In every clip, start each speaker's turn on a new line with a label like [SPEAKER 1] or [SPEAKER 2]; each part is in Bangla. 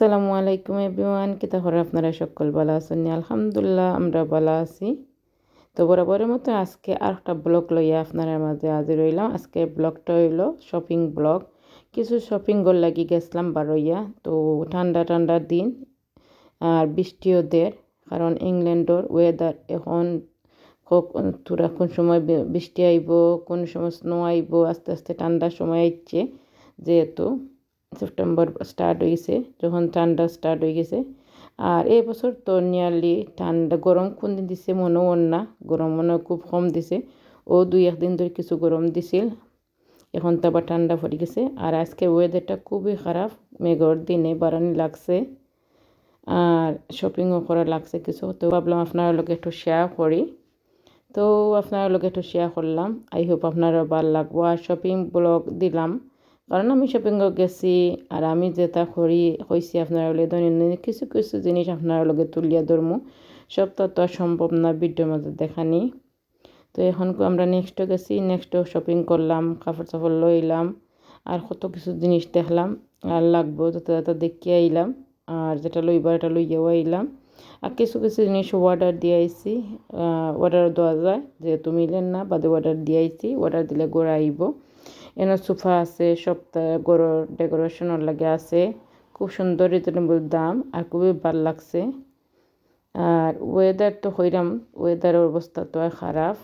[SPEAKER 1] আসসালামু আলাইকুম এভরিওয়ান। কিতা করে আপনারা সকল ভালো আছেন? আলহামদুলিল্লাহ, আমরা ভালো আছি। তো বরাবরের মতো আজকে আর একটা ব্লগ লইয়া আপনারা মাঝে হাজির রইলাম আজকে ব্লগটা হইল শপিং ব্লগ। কিছু শপিং গোল লাগি গেছিলাম বারইয়া তো ঠান্ডা ঠান্ডা দিন আর বৃষ্টিও দের, কারণ ইংল্যান্ডর ওয়েদার এখন তোরা কোন সময় বৃষ্টি আইব, কোন সময় স্নো আইব, আস্তে আস্তে ঠান্ডার সময় আইচ্ছে যেহেতু। সেপ্টেম্বর স্টার্ট হয়ে গেছে, যখন ঠান্ডা স্টার্ট হয়ে গেছে। আর এই বছর তো নিয়ারলি ঠান্ডা, গরম কোন দিন দিছে মনেও না, গরম মনে খুব কম দিছে। ও দুই একদিন ধরে কিছু গরম দিছিল, এখন তো আবার ঠান্ডা পড়ে গেছে। আর আজকে ওয়েদারটা খুবই খারাপ, মেঘর দিনে বারানি লাগছে। আর শপিংও করা লাগছে কিছু, তো ভাবলাম আপনার লোক একটু শেয়ার করি। তো আপনার লোক একটু শেয়ার করলাম আই হোপ আপনারও ভালো লাগবো। আর শপিং ব্লগ দিলাম কারণ আমি শপিংও গেছি আর আমি যেটা করি হয়েছি আপনার হলে দৈনন্দিন কিছু কিছু জিনিস আপনার লগে তুলিয়া ধরমু সব তো তো সম্ভব না ভিডিওর মধ্যে দেখানি তো এখন আমরা নেক্সটও গেছি নেক্সটও শপিং করলাম কাপড় চাপড় লইলাম আর কত কিছু জিনিস দেখলাম আর লাগবো যাতে যাতে দেখিয়ে আইলাম আর যেটা লইবার এটা লইয়াও আইলাম আর কিছু কিছু জিনিস অর্ডার দিয়ে আইছি অর্ডার দেওয়া যায় যেহেতু মিলেন না বাদে অর্ডার দিয়ে আইছি অর্ডার দিলে গোড়া আইব এনে সোফা আছে, সপ্তাহ গরুর ডেকোরেশনের লাগে আছে। খুব সুন্দর রিজনেবল দাম আর খুবই ভালো লাগছে। আর ওয়েদার তো হইরাম ওয়েদারের অবস্থা তো খারাপ।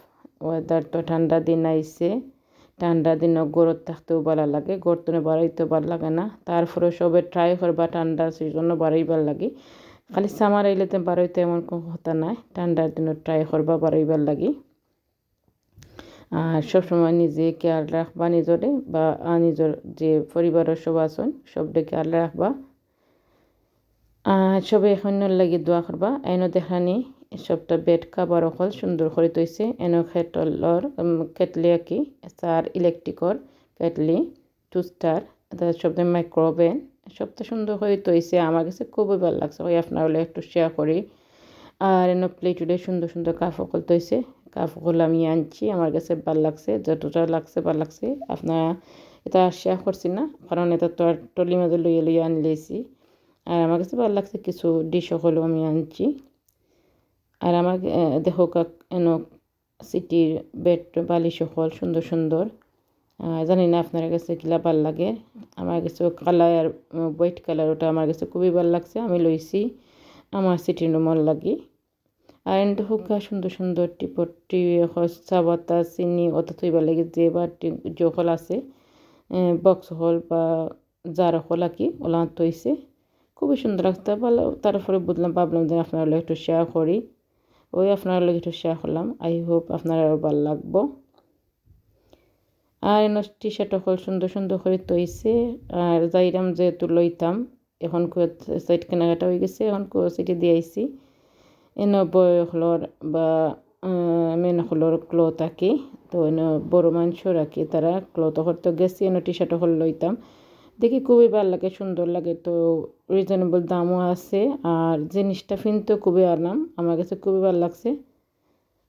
[SPEAKER 1] ওয়েদার তো ঠান্ডা দিন আইছে। ঠান্ডা দিনও গরত থাকতেও ভালো লাগে, গরতনে বাড়াইতেও ভালো লাগে না। তারপরে সবে ট্রাই করবা, ঠান্ডা জন্য বাড়াইবার লাগে। খালি সামার আইলে তো বাড়াইতে এমন কোনো কথা নাই, ঠান্ডার দিনও ট্রাই করবা বাড়াইবার লাগে। আর সবসময় নিজে কেয়ার রাখবা নিজরে বা নিজের যে পরিবারের সব আছেন সবটা কেয়ার রাখবা। আর সবে এখন লাগি দোয়া করবা, এনো দেখানি, সবটা বেড কাবার অকল সুন্দর করে তৈছে এনো খেটলর কেটলি আঁকি, চার ইলেকট্রিকর কেটলি, টু স্টার সবটা মাইক্রোওভেন, সবটা সুন্দর করে তৈছে আমার কাছে খুবই ভালো লাগছে, ওই আপনার একটু শেয়ার করি। আর এনো প্লেটুডে সুন্দর সুন্দর কাপড় তৈছে কাপড়গুলো আমি আনছি আমার কাছে ভালো লাগছে, যতটা লাগছে ভালো লাগছে। আপনার এটা শেয়ার করছি না, কারণ এটা তো আর টলি মাঝে লইয়ে লইয়ে আনলেছি। আর আমার কাছে ভালো লাগছে কিছু ডিশ সকলও আমি আনছি। আর আমার দেখো এন সিটির বেড বালি সকল সুন্দর সুন্দর। জানি না আপনার কাছে কিলা ভালো লাগে। আমার কাছে কালার হোয়াইট কালার ওটা আমার কাছে খুবই ভালো লাগছে। আমি লইছি, আমার সিটির রুমাল লাগি। আর এন্ড হুকা সুন্দর সুন্দর টিপটি চা বাতা চিনি, অত থইবার লাগে যে বা জখল আছে বক্স হল বা যার হল আর কি, ওলা থইছে। খুবই সুন্দর লাগতে ভালো, তারপরে বুঝলাম, ভাবলাম যে আপনার একটু শেয়ার করি। ওই আপনার লগে একটু শেয়ার করলাম আই হোপ আপনার আরও ভালো লাগবো। আর টি শার্ট হল সুন্দর সুন্দর করে তৈছে আর যাইরাম যেহেতু লইতাম, এখন সাইড কেনাকাটা হয়ে গেছে, এখন সিটি দিয়ে আইসি এনে বয়সলর বা মেন হলর ক্লথ আঁকি তো এনে বড় মানুষ রাখি তারা ক্লথ হরতো গেছি এনে টি শার্ট হল লইতাম দেখি খুবই ভালো লাগে সুন্দর লাগে তো রিজনেবল দামও আছে আর জিনিসটা ফিনতে খুবই আরাম আমার কাছে খুবই ভালো লাগছে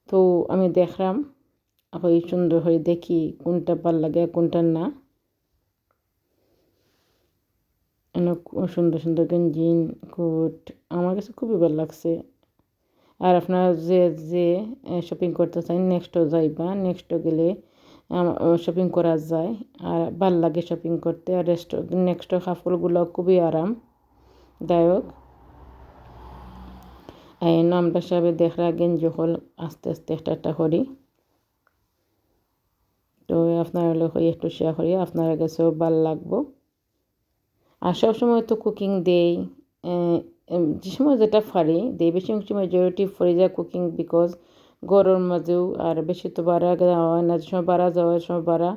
[SPEAKER 1] তো আমি দেখলাম ওই সুন্দর হয়ে দেখি কোনটা ভালো লাগে কোনটা না সুন্দর সুন্দর গেঞ্জি কোট আমার কাছে খুবই ভালো লাগছে আর আপনারা যে যে শপিং করতে চান নেক্সটও যাইবা। নেক্সটও গেলে শপিং করা যায়। আর ভালো লাগে শপিং করতে। আর রেস্ট নেক্সট কাপড়গুলো খুবই আরামদায়ক এই আমরা সবে দেখরা গেঞ্জি হল আস্তে আস্তে একটা একটা করি। তো আপনারা লোক একটু শেয়ার করি। আপনার কাছেও ভালো লাগবো। আর সবসময় তো কুকিং দেই। যে সময় যেটা পারি দেই বেশি মেজরিটি ফরে যায় কুকিং বিকজ গরম মাঝেও আর বেশি তো বাড়া যাওয়া হয় না সময় বাড়া যাওয়ার সময় বাড়া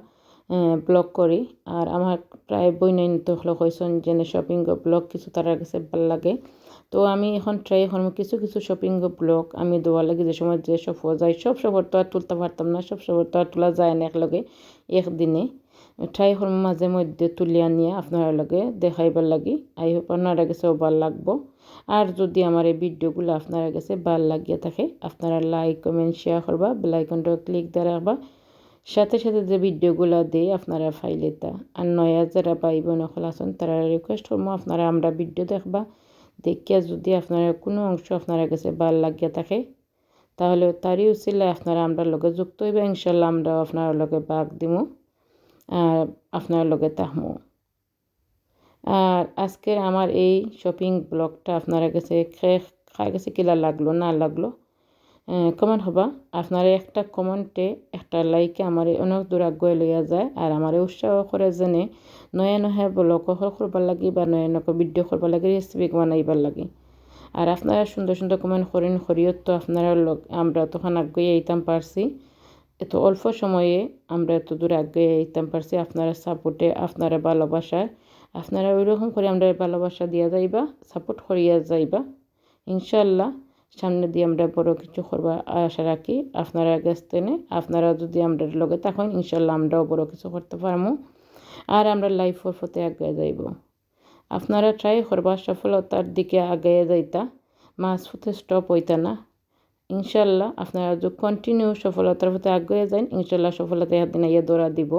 [SPEAKER 1] ব্লগ করি। আর আমার প্রায় বই নাই তো হলো হয়েছেন যে শপিং ব্লগ কিছু তার কাছে ভালো লাগে। তো আমি এখন ট্রাই করব কিছু কিছু শপিং ব্লগ আমি দেওয়া লাগে, যে সময় যে সব যায় সব সবর তো আর তুলতে পারতাম না, সব সবর তো আর তোলা যায় না একলগে, একদিনে। ট্রাই করব মাঝে মধ্যে তুলিয়া নিয়ে আপনার লগে দেখাইবার লাগি। আই হোপ আপনারা কাছেও ভালো লাগবো। আর যদি আমার এই ভিডিওগুলো আপনার কাছে ভালো লাগিয়ে থাকে, আপনারা লাইক কমেন্ট শেয়ার করবা বেলাইকনটা ক্লিক দিয়ে রাখবা। সাথে সাথে যে ভিডিওগুলো দেই, আপনারা ফাইলে তা। আর নয়া যারা পাই বোন আছেন, তারা রিকোয়েস্ট করব, আপনারা আমরা ভিডিও দেখবা। দেখিয়া যদি আপনারা কোনো অংশ আপনারা কাছে ভালো লাগিয়া থাকে, তাহলে তারই উচিলে আপনারা আমরা লগে যুক্ত হইবা ইনশাল্লাহ আমরা আপনার লগে বাঘ দিমু, আর আপনার লগে তাহমু আর আজকের আমার এই শপিং ব্লগটা আপনারা কাছে খাই গেছে কিলা লাগল, না লাগল কমেন্ট হবা। আপনার একটা কমেন্টে একটা লাইকে আমার অনেক দূর আগুয়ে লইয়া যায় আর আমার উৎসাহ করে যেনে নয়া নয়া ব্লগ করবার লাগি বা নয়া নয়া ভিডিও করবার লাগে রেসিপি বানাইবার লাগে। আর আপনারা সুন্দর সুন্দর কমেন্ট করেন করিও তো আপনারা আমরা তখন আগে এইতাম পারছি এত অল্প সময়ে আমরা এত দূর আগে এইতাম পারছি আপনারা সাপোর্টে আপনারা ভালোবাসায়। আপনারা ওই রকম করে আমরা ভালোবাসা দিয়া যাইবা সাপোর্ট করিয়া যাইবা। ইনশাল্লাহ সামনে দিয়ে আমরা বড় কিছু করবার আশা রাখি। আপনারা গেস্তেনে, আপনারা যদি আমরা লগে থাকেন ইনশাল্লাহ আমরাও বড় কিছু করতে পারব আর আমরা লাইফের প্রতি আগে যাইব। আপনারা ট্রাই করবা সফলতার দিকে আগে যাইতা মাছ ফুটে স্টপ হইতা না। ইনশাল্লাহ আপনারা যদি কন্টিনিউ সফলতার প্রতি আগে যান ইনশাল্লাহ সফলতা একদিন ইয়ে দৌড়া দিব।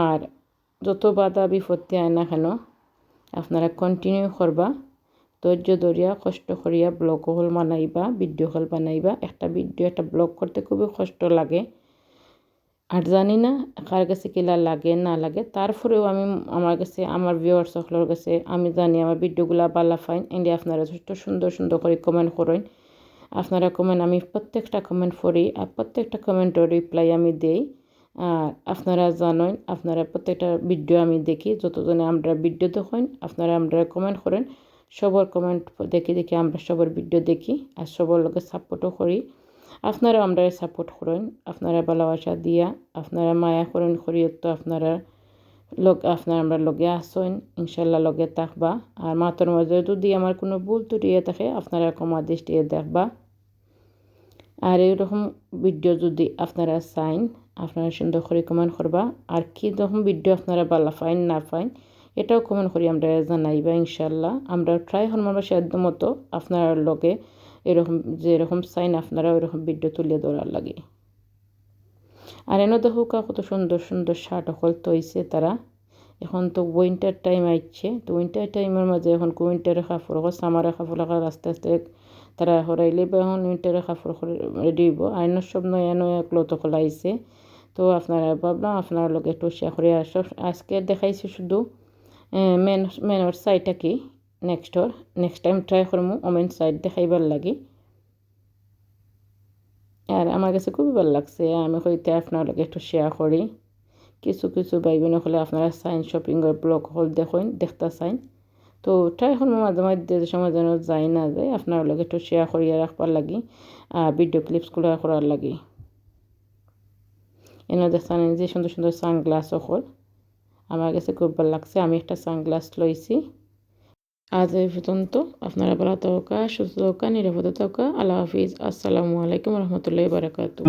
[SPEAKER 1] আর যত বাধা বিপত্তি আয় না কেন, আপনারা কন্টিনিউ করবা ধৈর্য ধরিয়া কষ্ট করিয়া ব্লগ হল বানাইবা ভিডিও হল বানাইবা। একটা ভিডিও একটা ব্লগ করতে খুবই কষ্ট লাগে। আর জানি না কার কাছে কিলা লাগে না লাগে তারপরেও আমি আমার কাছে আমার ভিউয়ার্স সকলের কাছে, আমি জানি আমার ভিডিওগুলো বালা ফাইন এন্ডে আপনারা যথেষ্ট সুন্দর সুন্দর করে কমেন্ট করেন আপনারা কমেন্ট আমি প্রত্যেকটা কমেন্ট করি আর প্রত্যেকটা কমেন্টের রিপ্লাই আমি দেই। আর আপনারা জানেন, আপনারা প্রত্যেকটা ভিডিও আমি দেখি, যতজনে আমরা ভিডিও দেখেন, আপনারা আমরা কমেন্ট করেন। সবার কমেন্ট দেখি দেখি আমরা সবার ভিডিও দেখি আর সবার লোকের সাপোর্টও করি। আপনারা আমরা সাপোর্ট করেন, আপনারা ভালোবাসা দিয়া, আপনারা মায়া করেন করিও তো আপনারা লোক আপনারা আমরা লগে আসেন, ইনশাল্লাহ লগে থাকবা। আর মাতর মাঝে যদি আমার কোনো ভুল ত্রুটিয়ে থাকে, আপনারা কমা দৃষ্টিয়ে দেখবা। আর এইরকম ভিডিও যদি আপনারা চাইন আপনারা সুন্দর করে কমেন্ট করবা। আর কি রকম ভিডিও আপনারা ভালো ফাইন না ফাইন এটাও কমেন্ট করি, আমরা জানাইবা ইনশাল্লাহ আমরা ট্রাই হরমার সাধ্য মতো আপনার লগে এরকম যে এরকম সাইন আপনারা ওইরকম ভিডিও তুলে ধরার লাগে। আর এনে দেখো কত সুন্দর সুন্দর শার্ট অকল তৈছে তারা। এখন তো উইন্টার টাইম আইছে, তো উইন্টার টাইমের মাঝে এখন উইন্টারের কাপড় হোক সামারের কাপড় আস্তে আস্তে তারা হরাইলে বা এখন উইন্টারের কাপড় রেডি হইব। আইন সব নয়া নয়া ক্লথ আইছে। তো আপনারা ভাবলাম আপনার লোক একটু শেয়ার করে আজকে দেখাইছি শুধু মেন মেনর সাইডটা কি? নেক্সটর নেক্সট টাইম ট্রাই করব ওমেন সাইড দেখাইবার লাগি। আর আমার কাছে খুবই ভালো লাগছে, আমি হইতে আপনার লোক একটু শেয়ার করি। কিছু কিছু ভাই বোন হলে আপনারা সাইন শপিংয়ের ব্লগ হল দেখুন, দেখতে চাইন তো ট্রাই করব মাঝে মাঝে সময় যেন যাই না যায় আপনার লোক একটু শেয়ার করিয়া রাখবার লাগি, আর ভিডিও ক্লিপসগুলো করার লাগি। এনে দেখছেন যে সুন্দর সুন্দর সানগ্লাস হল আমার কাছে খুব ভালো লাগছে। আমি একটা সানগ্লাস লইছি। আজ এই পর্যন্ত। আপনারা ভালো থাকা, সুস্থ থাকা, নিরাপদে থাকা। আল্লাহ হাফিজ। আসসালামু আলাইকুম রহমতুল্লাহ বারাকাতু